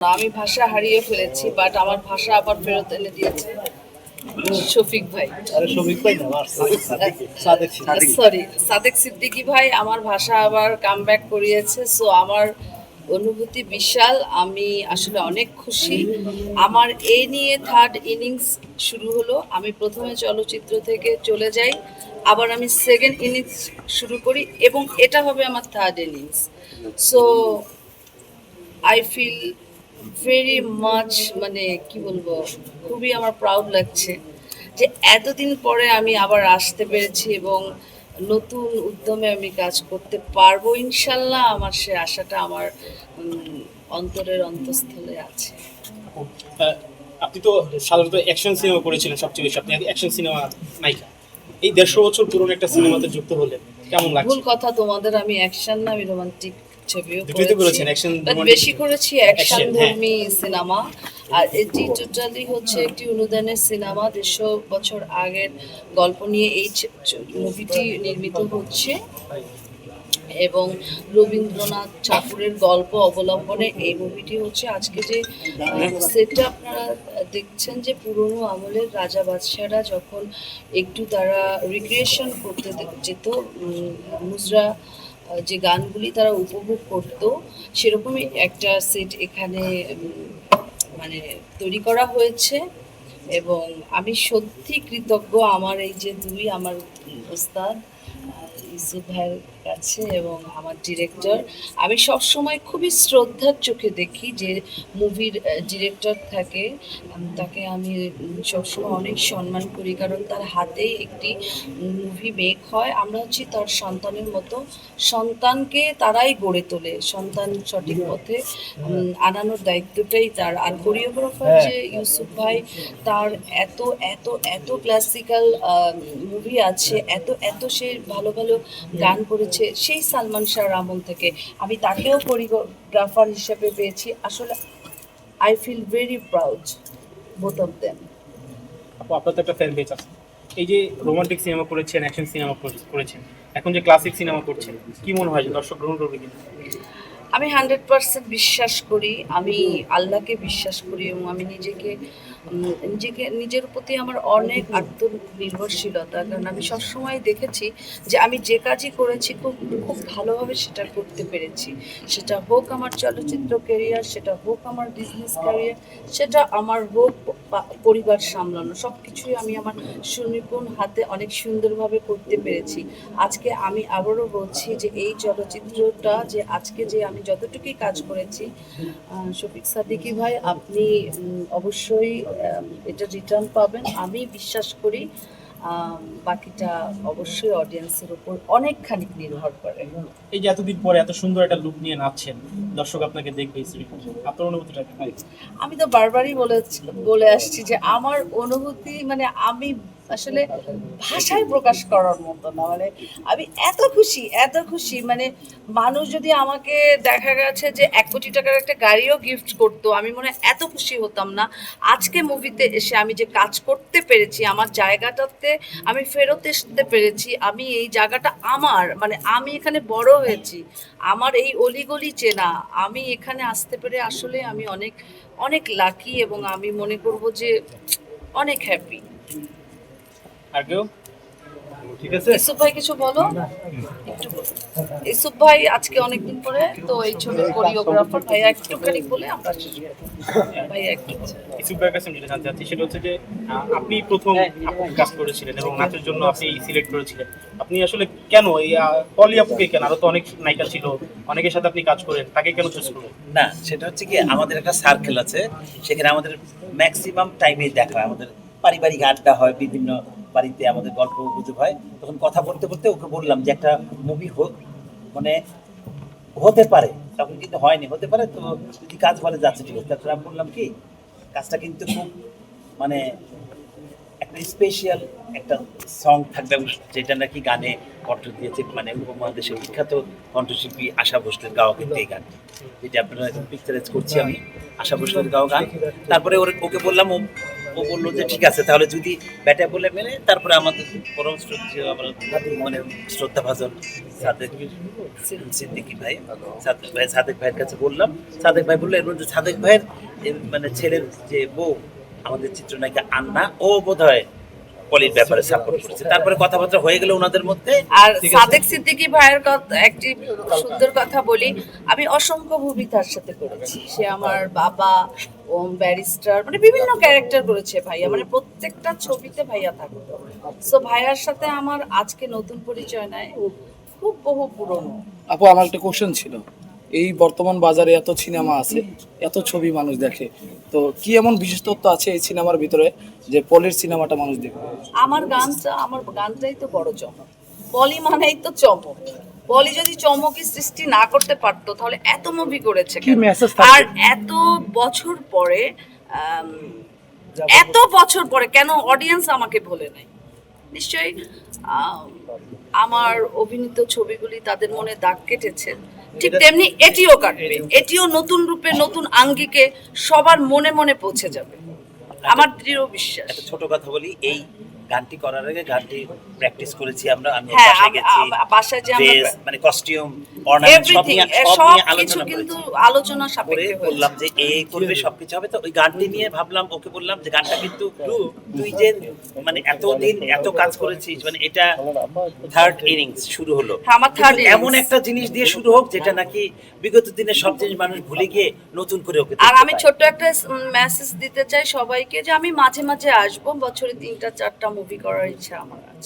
আমি ভাষা হারিয়ে ফেলেছি বাট আমার ভাষা আবার ফেরত এনে দিয়েছে শফিক ভাই। আরে শফিক ভাই না সাদেক সাদেক সাদেক সরি সাদেক সিদ্দিকী ভাই আমার ভাষা আবার কাম ব্যাক করিয়েছে সো আমার অনুভূতি বিশাল আমি আসলে অনেক খুশি। আমার এই নিয়ে থার্ড ইনিংস শুরু হলো আমি প্রথমে চলচ্চিত্র থেকে চলে যাই আবার আমি সেকেন্ড ইনিংস শুরু করি এবং এটা হবে আমার third innings so I feel very much মানে কি বলব খুবই আমার প্রাউড লাগছে যে এতদিন পরে আমি আবার আসতে পেরেছি এবং নতুন উদ্যমে আমি কাজ করতে পারব। ইনশাল্লাহ আমার সে আশাটা আমার অন্তরের অন্তঃস্থলে আছে। আপনি তো সাধারণত অ্যাকশন সিনেমা করেছিলেন সবচেয়ে বেশি। আপনি অ্যাকশন সিনেমা নায়িকা। এই দেড়শো বছর পুরনো একটা সিনেমাতে যুক্ত হলেন কেমন লাগছে? ভুল কথা তোমাদের আমি অ্যাকশন না আমি রোমান্টিক ছবিও করেছি. বেশি করেছি অ্যাকশন। ধর্মী সিনেমা আর এটি টোটালি হচ্ছে একটি অনুদানের সিনেমা দেড়শো বছর আগের গল্প নিয়ে এই মুভিটি নির্মিত হচ্ছে এবং রবীন্দ্রনাথ ঠাকুরের গল্প অবলম্বনে এই মুভিটি হচ্ছে আজকে যে সেটটা আপনারা দেখছেন যে পুরনো আমলের রাজা বাদশাহরা যখন একটু তারা রিক্রিয়েশন করতে যেত মুজরা যে গানগুলি তারা উপভোগ করতো, সেরকমই একটা সেট এখানে মানে তৈরি করা হয়েছে। এবং আমি সত্যি কৃতজ্ঞ আমার এই যে দুই, আমার ওস্তাদ ইউসুফ ভাইয়ের কাছে এবং আমার ডিরেক্টর আমি সব সময় খুবই শ্রদ্ধার চোখে দেখি যে মুভির ডিরেক্টর থাকে। তাকে আমি সবসময় অনেক সম্মান করি কারণ তার হাতেই একটি মুভি মেক হয়। আমরা হচ্ছি তার সন্তানের মতো। সন্তানকে তারাই গড়ে তোলে। সন্তান সঠিক পথে আনানোর দায়িত্বটাই তার। আর কোরিওগ্রাফার যে ইউসুফ ভাই তার এত এত এত ক্লাসিক্যাল মুভি আছে এত এত সে ভালো ভালো গান করেছে সেই সালমান শাহর আমল থেকে। আমি তাকেও কোরিওগ্রাফার হিসেবে পেয়েছি। আসলে I feel very proud both of them আপু আপনার তো একটা ফ্যান পেজ আছে। এই যে রোমান্টিক সিনেমা করেছেন অ্যাকশন সিনেমা করেছেন এখন যে ক্লাসিক সিনেমা করছেন কি মনে হয় যে দর্শক গ্রহণ করবে কিনা? আমি হান্ড্রেড পার্সেন্ট বিশ্বাস করি আমি আল্লাহকে বিশ্বাস করি এবং আমি নিজেকে নিজেকে, নিজের প্রতি আমার অনেক আত্মনির্ভরশীলতা। কারণ আমি সবসময় দেখেছি যে আমি যে কাজই করেছি, খুব খুব ভালোভাবে সেটা করতে পেরেছি। সেটা হোক আমার চলচ্চিত্র ক্যারিয়ার সেটা হোক আমার বিজনেস ক্যারিয়ার সেটা আমার হোক পরিবার সামলানো সব কিছুই আমি আমার সুনিপুণ হাতে অনেক সুন্দরভাবে করতে পেরেছি। আজকে আমি আবারও বলছি যে এই চলচ্চিত্রটা যে আজকে যে আমি যতটুকুই কাজ করেছি শফিক সাদিকি ভাই, আপনি অবশ্যই এটা রিটার্ন পাবেন। আমি বিশ্বাস করি বাকিটা অবশ্যই অডিয়েন্সের উপর অনেকখানি নির্ভর করে। এই যে এতদিন পরে এত সুন্দর একটা লুক নিয়ে নাচছেন দর্শক আপনাকে দেখবে আপনার অনুভূতিটা? আমি তো বারবারই বলে বলে আসছি যে আমার অনুভূতি মানে আমি আসলে ভাষায় প্রকাশ করার মতো না। মানে আমি এত খুশি এত খুশি। মানে মানুষ যদি আমাকে দেখা গেছে যে এক কোটি টাকার একটা গাড়িও গিফট করতো, আমি মনে এত খুশি হতাম না। আজকে মুভিতে এসে আমি যে কাজ করতে পেরেছি, আমার জায়গাটাতে আমি ফেরত আসতে পেরেছি, আমি এই জায়গাটা আমার মানে আমি এখানে বড় হয়েছি, আমার এই অলিগলি চেনা, আমি এখানে আসতে পেরে আসলে আমি অনেক অনেক লাকি এবং আমি মনে করব যে অনেক হ্যাপি আর কেউ ঠিক আছে? ইসুফ ভাই কিছু বলো? একটু ইসুফ ভাই আজকে অনেকদিন পরে তো এই ছবির কোরিওগ্রাফার। ভাই একটুখানি বলে আমরা শেষ একটু ইসুফ ভাইয়ের কাছে আমি যেটা জানতে চাচ্ছি সেটা হচ্ছে যে আপনি প্রথম কাজ করেছিলেন এবং নাচের জন্য আপনি সিলেক্ট করেছিলেন। আপনি আসলে কেন এই পলি আপুকে কেন? আরও তো অনেক নায়িকা ছিল অনেকের সাথে আপনি কাজ করেন তাকে কেন চুজ করলেন? না সেটা হচ্ছে কি আমাদের একটা সার্কেল আছে সেখানে আমাদের ম্যাক্সিমাম টাইমে দেখা হয়। আমাদের পারিবারিক আড্ডা হয় বিভিন্ন বাড়িতে আমাদের গল্প গুজব হয়, তখন কথা বলতে বলতে ওকে বললাম যে একটা মুভি হোক মানে হতে পারে, তখন কিন্তু হয়নি, হতে পারে তো যদি কাজ বলে যাচ্ছে, ঠিক আছে। তারপরে আমি বললাম কি, কাজটা কিন্তু খুব মানে একটা স্পেশাল একটা সং থাকবে, যেটা নাকি গানে কণ্ঠ দিয়েছে মানে উপমহাদেশের বিখ্যাত কণ্ঠশিল্পী আশা ভোসলের গাওয়া কিন্তু এই গান যেটা আপনারা পিকচারাইজ করছি আমি, আশা ভোসলের গাওয়া গান। তারপরে ওকে বললাম ও বলল যে ঠিক আছে, তাহলে যদি ব্যাটা বলে মেনে তারপরে আমাদের পরম শ্রদ্ধা আমার মানে শ্রদ্ধা ভাজন সাদেক সিদ্দিকি ভাই, সাদেক ভাই, সাদেক ভাইয়ের কাছে বললাম। সাদেক ভাই বলল এর মধ্যে সাদেক ভাইয়ের মানে ছেলের যে বউ, আমাদের চিত্রনায়িকা আন্না, ও বোধ হয় পলির ব্যাপারে সাপোর্ট করেছে। তারপরে কথাবার্তা হয়ে গেল ওনাদের মধ্যে আর সাদেক সিদ্দিকী ভাইয়ের কথা একটি সুন্দর কথা বলি আমি অসংখ্য মুভি তার সাথে করেছি। সে আমার বাবা ওম ব্যারিস্টার মানে বিভিন্ন ক্যারেক্টার করেছে ভাইয়া মানে প্রত্যেকটা ছবিতে ভাইয়া থাকতো। সো ভাইয়ার সাথে আমার আজকে নতুন পরিচয় নাই খুব বহু পুরনো। আপু আমার একটা কোশ্চেন ছিল। এই বর্তমান বাজারে এত সিনেমা আছে এত ছবি মানুষ দেখে তো কি এমন বিশেষত্ব আছে এই সিনেমার ভিতরে যে পলির সিনেমাটা মানুষ দেখবে আমার গানটা আমার গানটাই তো বড় চমক। পলি মানেই তো চমক। পলি যদি চমকের সৃষ্টি না করতে পারতো তাহলে এত মুভি করেছে? আর এত বছর পরে এত বছর পরে কেন অডিয়েন্স আমাকে ভোলে নাই? নিশ্চয়ই আম, আমার অভিনীত ছবিগুলি তাদের মনে দাগ কেটেছে। ঠিক তেমনি এটিও কাটবে। এটিও নতুন রূপে, নতুন আঙ্গিকে সবার মনে মনে পৌঁছে যাবে। আমার দৃঢ় বিশ্বাস। ছোট কথা বলি, এই গানটি করার আগে গানটি প্র্যাকটিস করেছি আমরা আমি হ্যাঁ, বাসায় গেছি বাসায় যে আমরা মানে কস্টিউম অর্নামেন্ট সব নিয়ে সব নিয়ে আলোচনা কিন্তু আলোচনা সাপেক্ষে বললাম যে এই করবে সবকিছু হবে। তো ওই গানটি নিয়ে ভাবলাম ওকে বললাম যে গানটা কিন্তু তুই যে মানে এতদিন এত কাজ করেছিস মানে এটা থার্ড ইনিংস শুরু হলো। হ্যাঁ, আমার কিন্তু এমন একটা জিনিস দিয়ে শুরু হোক যেটা নাকি বিগত দিনে সব জিনিস মানুষ ভুলে গিয়ে নতুন করে ওকে আর আমি। ছোট্ট একটা মেসেজ দিতে চাই সবাইকে যে আমি মাঝে মাঝে আসব বছরে তিনটা চারটা মুভি করার ইচ্ছা আমার আছে।